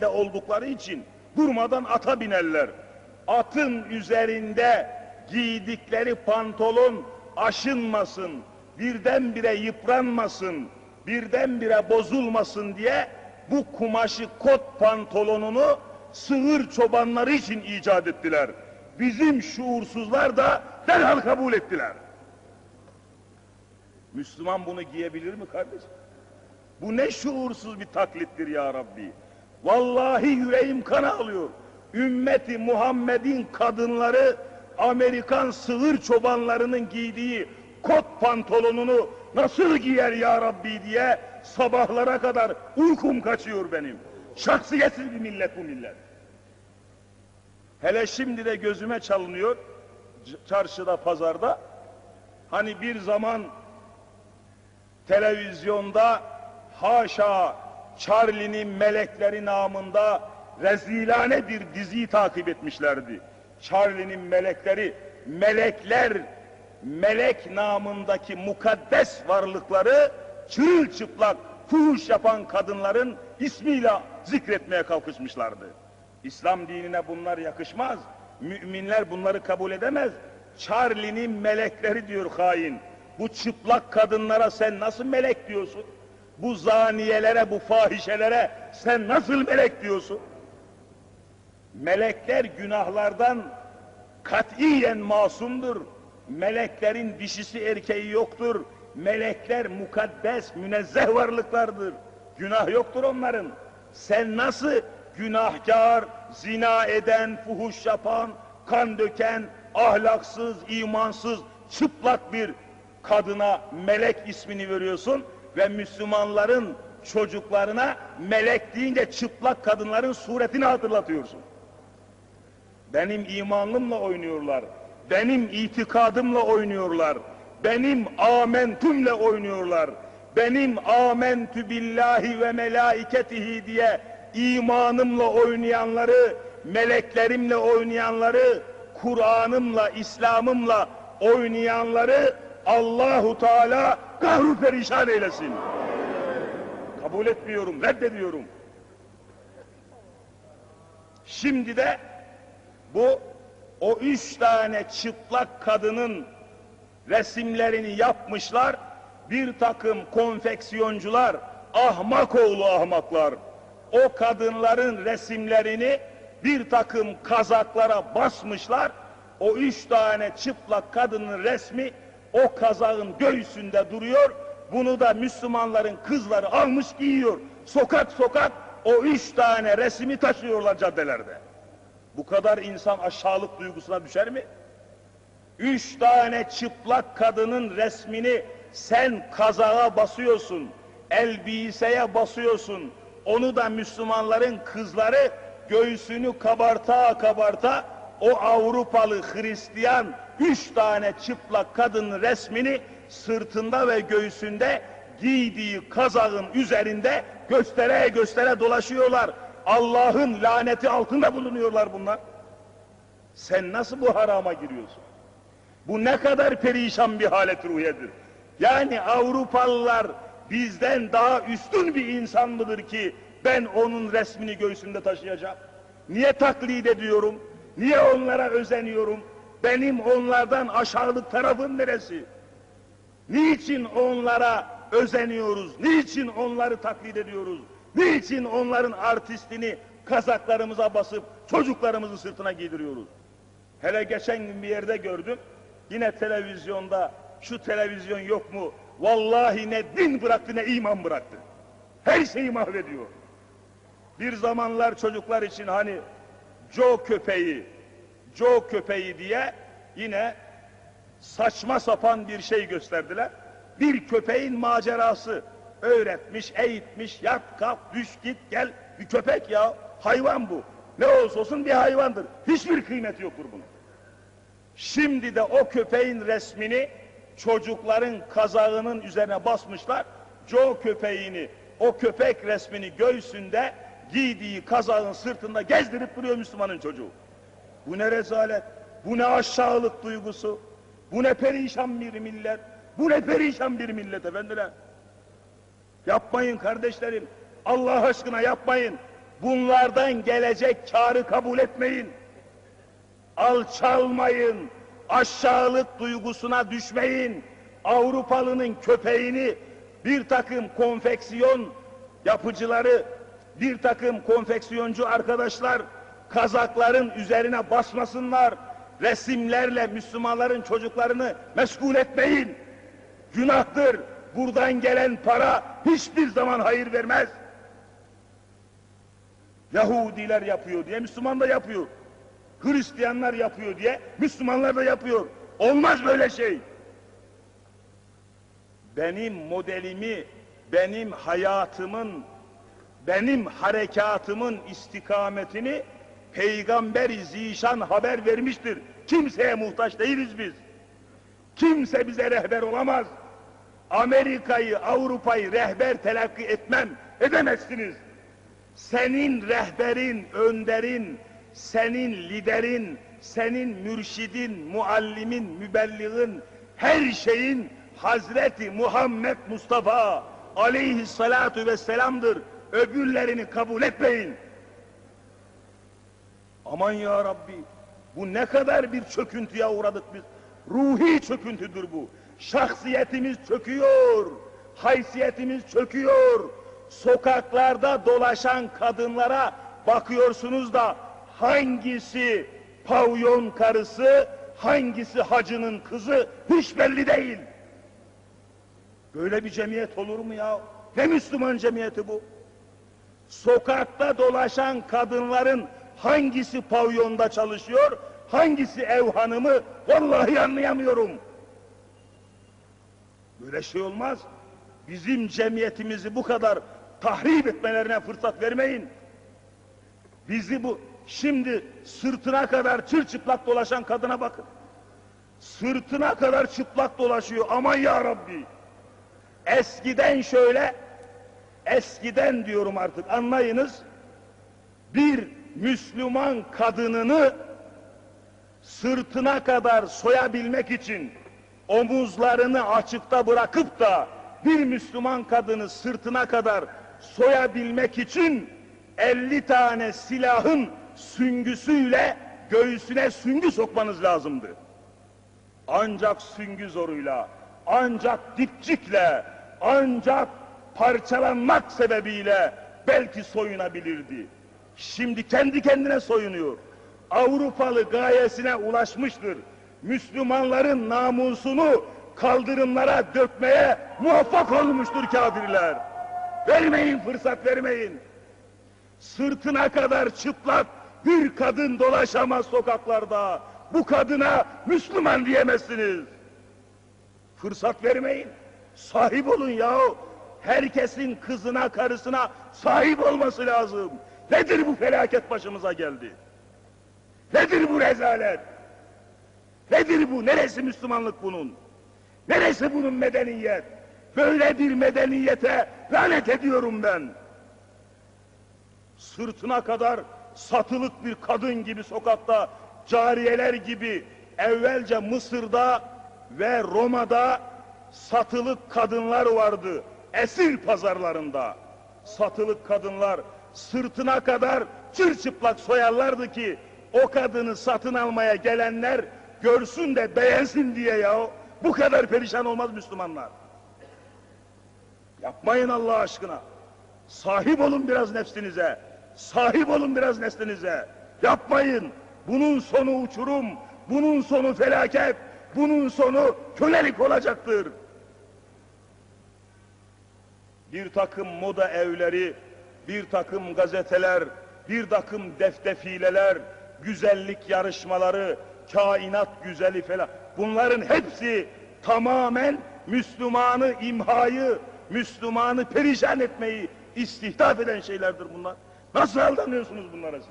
de oldukları için durmadan ata binerler. Atın üzerinde giydikleri pantolon aşınmasın, birdenbire yıpranmasın, birdenbire bozulmasın diye bu kumaşı kot pantolonunu sığır çobanları için icat ettiler. Bizim şuursuzlar da derhal kabul ettiler. Müslüman bunu giyebilir mi kardeşim? Bu ne şuursuz bir taklittir ya Rabbi. Vallahi yüreğim kan alıyor. Ümmeti Muhammed'in kadınları Amerikan sığır çobanlarının giydiği kot pantolonunu nasıl giyer ya Rabbi diye sabahlara kadar uykum kaçıyor benim. Şahsiyetsiz bir millet bu millet. Hele şimdi de gözüme çalınıyor çarşıda pazarda. Hani bir zaman televizyonda haşa Charlie'nin melekleri namında rezilane bir diziyi takip etmişlerdi. Charlie'nin melekleri, melekler, melek namındaki mukaddes varlıkları çırılçıplak fuhuş yapan kadınların ismiyle zikretmeye kalkışmışlardı. İslam dinine bunlar yakışmaz. Müminler bunları kabul edemez. Charlie'nin melekleri diyor hain. Bu çıplak kadınlara sen nasıl melek diyorsun? Bu zaniyelere, bu fahişelere sen nasıl melek diyorsun? Melekler günahlardan katiyen masumdur. Meleklerin dişisi erkeği yoktur. Melekler mukaddes, münezzeh varlıklardır. Günah yoktur onların. Sen nasıl günahkar, zina eden, fuhuş yapan, kan döken, ahlaksız, imansız, çıplak bir kadına melek ismini veriyorsun ve Müslümanların çocuklarına melek deyince çıplak kadınların suretini hatırlatıyorsun. Benim imanımla oynuyorlar. Benim itikadımla oynuyorlar. Benim amentümle oynuyorlar. Benim amentü billahi ve melaiketihi diye imanımla oynayanları, meleklerimle oynayanları, Kur'an'ımla, İslam'ımla oynayanları Allahu Teala kahru perişan eylesin. Kabul etmiyorum, reddediyorum. Şimdi de bu o üç tane çıplak kadının resimlerini yapmışlar. Bir takım konfeksiyoncular, ahmak oğlu ahmaklar. O kadınların resimlerini bir takım kazaklara basmışlar. O üç tane çıplak kadının resmi o kazağın göğsünde duruyor. Bunu da Müslümanların kızları almış giyiyor. Sokak sokak o üç tane resmi taşıyorlar caddelerde. Bu kadar insan aşağılık duygusuna düşer mi? Üç tane çıplak kadının resmini sen kazağa basıyorsun, elbiseye basıyorsun. Onu da Müslümanların kızları göğsünü kabarta kabarta o Avrupalı Hristiyan üç tane çıplak kadının resmini sırtında ve göğsünde giydiği kazağın üzerinde göstere göstere dolaşıyorlar. Allah'ın laneti altında bulunuyorlar bunlar. Sen nasıl bu harama giriyorsun? Bu ne kadar perişan bir halet ruhiyedir. Yani Avrupalılar bizden daha üstün bir insan mıdır ki ben onun resmini göğsümde taşıyacağım? Niye taklit ediyorum? Niye onlara özeniyorum? Benim onlardan aşağılık tarafım neresi? Niçin onlara özeniyoruz? Niçin onları taklit ediyoruz? Niçin onların artistini kazaklarımıza basıp çocuklarımızı sırtına giydiriyoruz? Hele geçen gün bir yerde gördüm. Yine televizyonda şu televizyon yok mu? Vallahi ne din bıraktı ne iman bıraktı. Her şeyi mahvediyor. Bir zamanlar çocuklar için hani Joe köpeği, Joe köpeği diye yine saçma sapan bir şey gösterdiler. Bir köpeğin macerası öğretmiş, eğitmiş, yat, kalk, düş, git, gel. Bir köpek ya, hayvan bu. Ne olursa olsun bir hayvandır. Hiçbir kıymeti yoktur bunun. Şimdi de o köpeğin resmini çocukların kazağının üzerine basmışlar. Joe köpeğini, o köpek resmini göğsünde giydiği kazağın sırtında gezdirip duruyor Müslümanın çocuğu. Bu ne rezalet, bu ne aşağılık duygusu, bu ne perişan bir millet, bu ne perişan bir millet efendiler. Yapmayın kardeşlerim, Allah aşkına yapmayın. Bunlardan gelecek karı kabul etmeyin. Alçalmayın. Aşağılık duygusuna düşmeyin. Avrupalının köpeğini bir takım konfeksiyon yapıcıları, bir takım konfeksiyoncu arkadaşlar kazakların üzerine basmasınlar. Resimlerle Müslümanların çocuklarını meşgul etmeyin. Günahtır. Buradan gelen para hiçbir zaman hayır vermez. Yahudiler yapıyor diye Müslüman da yapıyor. Hristiyanlar yapıyor diye Müslümanlar da yapıyor. Olmaz böyle şey. Benim modelimi, benim hayatımın, benim harekatımın istikametini Peygamber-i Zişan haber vermiştir. Kimseye muhtaç değiliz biz. Kimse bize rehber olamaz. Amerika'yı, Avrupa'yı rehber telakki etmem, edemezsiniz. Senin rehberin, önderin, senin liderin, senin mürşidin, muallimin, mübelliğin, her şeyin Hazreti Muhammed Mustafa aleyhissalatu vesselam'dır. Öbürlerini kabul etmeyin. Aman ya Rabbi, bu ne kadar bir çöküntüye uğradık biz. Ruhi çöküntüdür bu. Şahsiyetimiz çöküyor, haysiyetimiz çöküyor. Sokaklarda dolaşan kadınlara bakıyorsunuz da hangisi pavyon karısı, hangisi hacının kızı hiç belli değil. Böyle bir cemiyet olur mu ya? Ne Müslüman cemiyeti bu? Sokakta dolaşan kadınların hangisi pavyonda çalışıyor, hangisi ev hanımı vallahi anlayamıyorum. Böyle şey olmaz. Bizim cemiyetimizi bu kadar tahrip etmelerine fırsat vermeyin. Bizi bu şimdi sırtına kadar çırçıplak dolaşan kadına bakın. Sırtına kadar çıplak dolaşıyor. Aman ya Rabbi. Eskiden şöyle eskiden diyorum artık anlayınız. Bir Müslüman kadınını sırtına kadar soyabilmek için omuzlarını açıkta bırakıp da bir Müslüman kadını sırtına kadar soyabilmek için 50 tane silahın süngüsüyle göğsüne süngü sokmanız lazımdı. Ancak süngü zoruyla, ancak dipçikle, ancak parçalanmak sebebiyle belki soyunabilirdi. Şimdi kendi kendine soyunuyor. Avrupalı gayesine ulaşmıştır. Müslümanların namusunu kaldırımlara dökmeye muvaffak olmuştur kafirler. Vermeyin fırsat vermeyin. Sırtına kadar çıplak bir kadın dolaşamaz sokaklarda. Bu kadına Müslüman diyemezsiniz. Fırsat vermeyin. Sahip olun yahu. Herkesin kızına, karısına sahip olması lazım. Nedir bu felaket başımıza geldi? Nedir bu rezalet? Nedir bu? Neresi Müslümanlık bunun? Neresi bunun medeniyet? Böyle bir medeniyete lanet ediyorum ben. Sırtına kadar satılık bir kadın gibi sokakta, cariyeler gibi evvelce Mısır'da ve Roma'da satılık kadınlar vardı. Esir pazarlarında satılık kadınlar sırtına kadar çırçıplak soyarlardı ki o kadını satın almaya gelenler görsün de beğensin diye ya. Bu kadar perişan olmaz Müslümanlar. Yapmayın Allah aşkına. Sahip olun biraz nefsinize. Sahip olun biraz neslinize. Yapmayın. Bunun sonu uçurum. Bunun sonu felaket. Bunun sonu kölelik olacaktır. Bir takım moda evleri, bir takım gazeteler, bir takım deftefileler, güzellik yarışmaları, kainat güzeli falan. Bunların hepsi tamamen Müslümanı imhayı, Müslümanı perişan etmeyi istihdaf eden şeylerdir bunlar. Nasıl aldanıyorsunuz bunlara siz?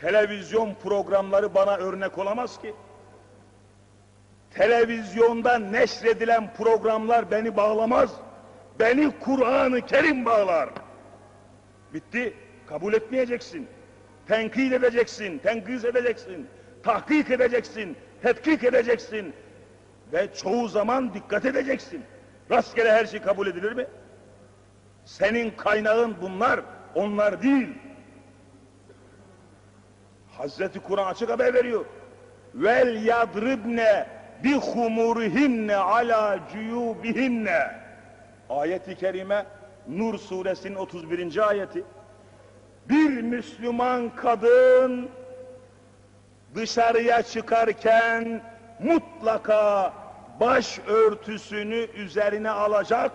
Televizyon programları bana örnek olamaz ki. Televizyonda neşredilen programlar beni bağlamaz. Beni Kur'an-ı Kerim bağlar. Bitti. Kabul etmeyeceksin. Tenkit edeceksin, tenkis edeceksin, tahkik edeceksin, tetkik edeceksin. Ve çoğu zaman dikkat edeceksin. Rastgele her şey kabul edilir mi? Senin kaynağın bunlar, onlar değil. Hazreti Kur'an açık haber veriyor. Vel yadribne bi humurihinne ala cuyubihinne. Ayeti kerime Nur suresinin 31. ayeti. Bir Müslüman kadın dışarıya çıkarken mutlaka baş örtüsünü üzerine alacak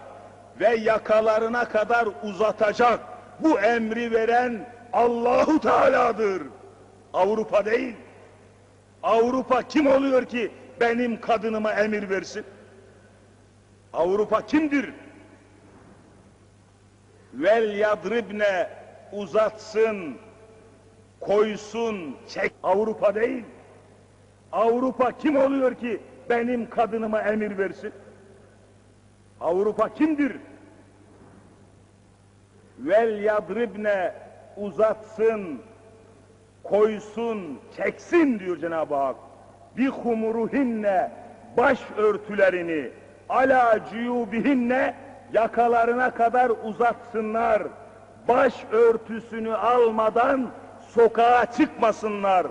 ve yakalarına kadar uzatacak. Bu emri veren Allahu Teala'dır. Avrupa değil. Avrupa kim oluyor ki benim kadınıma emir versin? Avrupa kimdir? Vel yadribne uzatsın, koysun, çek. Avrupa değil. Avrupa kim oluyor ki benim kadınıma emir versin? Avrupa kimdir? Vel yadribne uzatsın, koysun, çeksin diyor Cenab-ı Hak. Bi humuruhinne baş örtülerini ala cuyubihinne yakalarına kadar uzatsınlar. Baş örtüsünü almadan sokağa çıkmasınlar.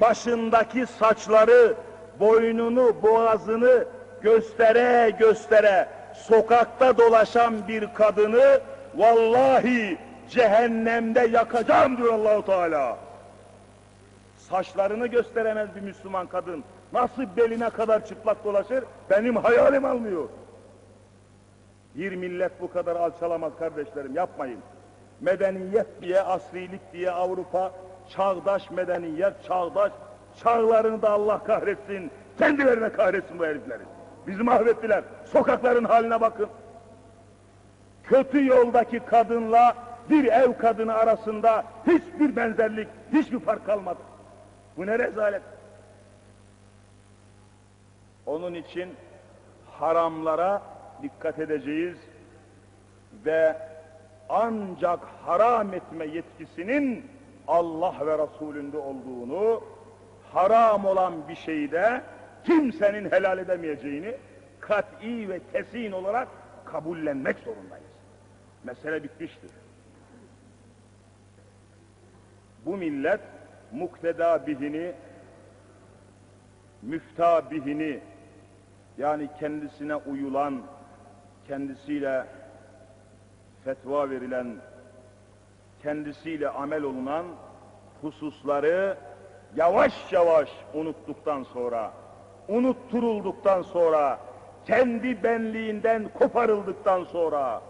Başındaki saçları, boynunu, boğazını göstere göstere sokakta dolaşan bir kadını vallahi cehennemde yakacağım diyor Allahu Teala. Saçlarını gösteremez bir Müslüman kadın. Nasıl beline kadar çıplak dolaşır? Benim hayalim almıyor. Bir millet bu kadar alçalamaz kardeşlerim yapmayın. Medeniyet diye, asrilik diye Avrupa, çağdaş medeniyet, çağdaş, çağlarını da Allah kahretsin. Kendilerine kahretsin bu herifleri. Bizi mahvettiler. Sokakların haline bakın. Kötü yoldaki kadınla bir ev kadını arasında hiçbir benzerlik, hiçbir fark kalmadı. Bu ne rezalet. Onun için haramlara dikkat edeceğiz ve ancak haram etme yetkisinin Allah ve Resulünde olduğunu, haram olan bir şeyde kimsenin helal edemeyeceğini kat'i ve kesin olarak kabullenmek zorundayız. Mesele bitmiştir. Bu millet mukteda bihini, müfta bihini yani kendisine uyulan, kendisiyle fetva verilen, kendisiyle amel olunan hususları yavaş yavaş unuttuktan sonra, unutturulduktan sonra, kendi benliğinden koparıldıktan sonra,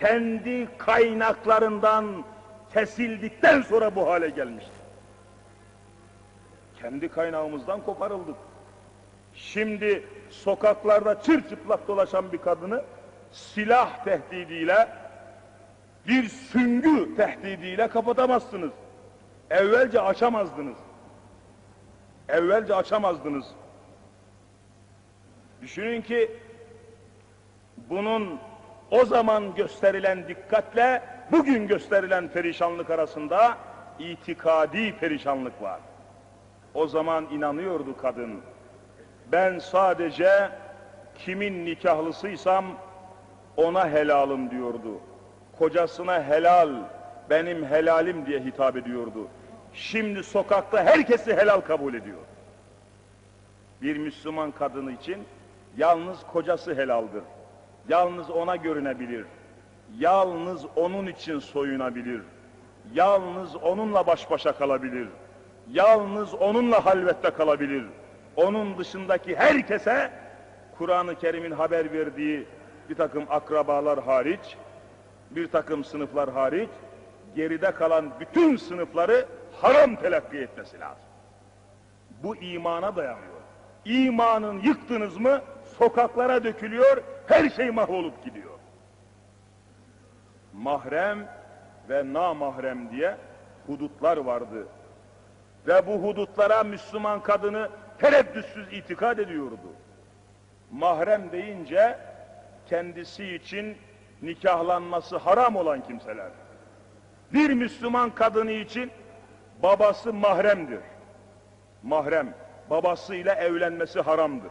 kendi kaynaklarından kesildikten sonra bu hale gelmiştir. Kendi kaynağımızdan koparıldık. Şimdi sokaklarda çırçıplak dolaşan bir kadını silah tehdidiyle, bir süngü tehdidiyle kapatamazsınız. Evvelce açamazdınız. Evvelce açamazdınız. Düşünün ki bunun o zaman gösterilen dikkatle bugün gösterilen perişanlık arasında itikadi perişanlık var. O zaman inanıyordu kadın. Ben sadece kimin nikahlısıysam ona helalım diyordu. Kocasına helal, benim helalim diye hitap ediyordu. Şimdi sokakta herkesi helal kabul ediyor. Bir Müslüman kadını için yalnız kocası helaldir. Yalnız ona görünebilir. Yalnız onun için soyunabilir. Yalnız onunla baş başa kalabilir. Yalnız onunla halvette kalabilir. Onun dışındaki herkese Kur'an-ı Kerim'in haber verdiği bir takım akrabalar hariç, bir takım sınıflar hariç, geride kalan bütün sınıfları haram telakki etmesi lazım. Bu imana dayanıyor. İmanın yıktınız mı sokaklara dökülüyor, her şey mahvolup gidiyor. Mahrem ve namahrem diye hudutlar vardı. Ve bu hudutlara Müslüman kadını tereddütsüz itikad ediyordu. Mahrem deyince kendisi için nikahlanması haram olan kimseler. Bir Müslüman kadını için babası mahremdir. Mahrem, babasıyla evlenmesi haramdır.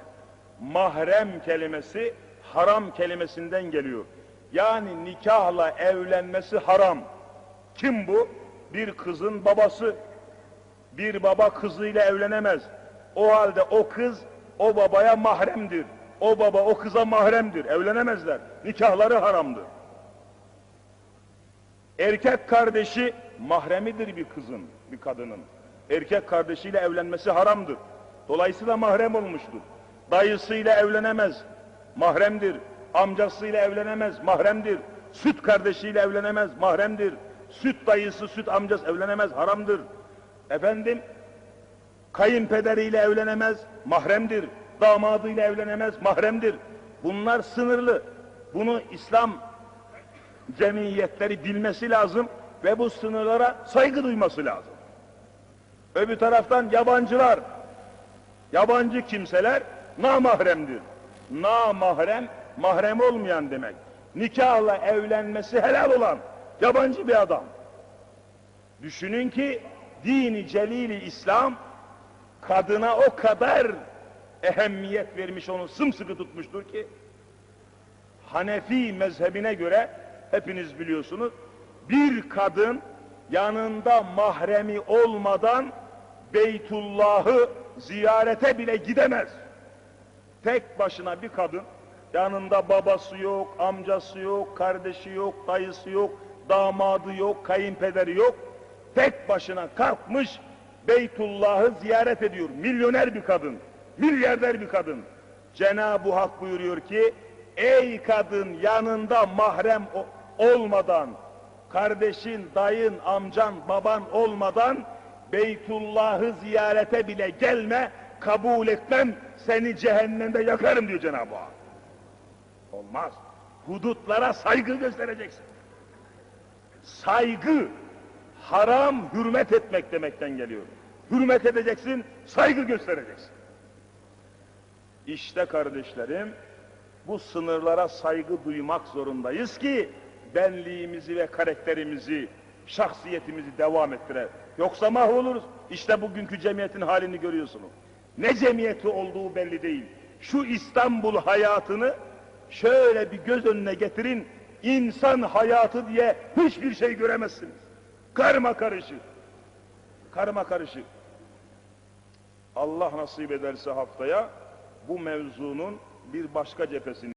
Mahrem kelimesi haram kelimesinden geliyor. Yani nikahla evlenmesi haram. Kim bu? Bir kızın babası. Bir baba kızıyla evlenemez. O halde o kız o babaya mahremdir. O baba o kıza mahremdir. Evlenemezler. Nikahları haramdır. Erkek kardeşi mahremidir bir kızın, bir kadının. Erkek kardeşiyle evlenmesi haramdır. Dolayısıyla mahrem olmuştur. Dayısıyla evlenemez, mahremdir. Amcasıyla evlenemez, mahremdir. Süt kardeşiyle evlenemez, mahremdir. Süt dayısı, süt amcası evlenemez, haramdır. Efendim, kayınpederiyle evlenemez, mahremdir. Damadıyla evlenemez, mahremdir. Bunlar sınırlı. Bunu İslam cemiyetleri bilmesi lazım ve bu sınırlara saygı duyması lazım. Öbür taraftan yabancılar, yabancı kimseler namahremdir. Namahrem, mahrem olmayan demek. Nikahla evlenmesi helal olan yabancı bir adam. Düşünün ki dini celili İslam kadına o kadar ehemmiyet vermiş onu sımsıkı tutmuştur ki Hanefi mezhebine göre hepiniz biliyorsunuz bir kadın yanında mahremi olmadan Beytullah'ı ziyarete bile gidemez. Tek başına bir kadın yanında babası yok, amcası yok, kardeşi yok, dayısı yok, damadı yok, kayınpederi yok. Tek başına kalkmış Beytullah'ı ziyaret ediyor. Milyoner bir kadın, milyarder bir kadın. Cenab-ı Hak buyuruyor ki ey kadın yanında mahrem olmadan kardeşin, dayın, amcan, baban olmadan Beytullah'ı ziyarete bile gelme kabul etmem seni cehennemde yakarım diyor Cenab-ı Hak. Olmaz. Hudutlara saygı göstereceksin. Saygı haram hürmet etmek demekten geliyor. Hürmet edeceksin, saygı göstereceksin. İşte kardeşlerim, bu sınırlara saygı duymak zorundayız ki benliğimizi ve karakterimizi, şahsiyetimizi devam ettirelim. Yoksa mahvoluruz. İşte bugünkü cemiyetin halini görüyorsunuz. Ne cemiyeti olduğu belli değil. Şu İstanbul hayatını şöyle bir göz önüne getirin. İnsan hayatı diye hiçbir şey göremezsiniz. Karma karışık. Karma karışık. Allah nasip ederse haftaya bu mevzunun bir başka cephesini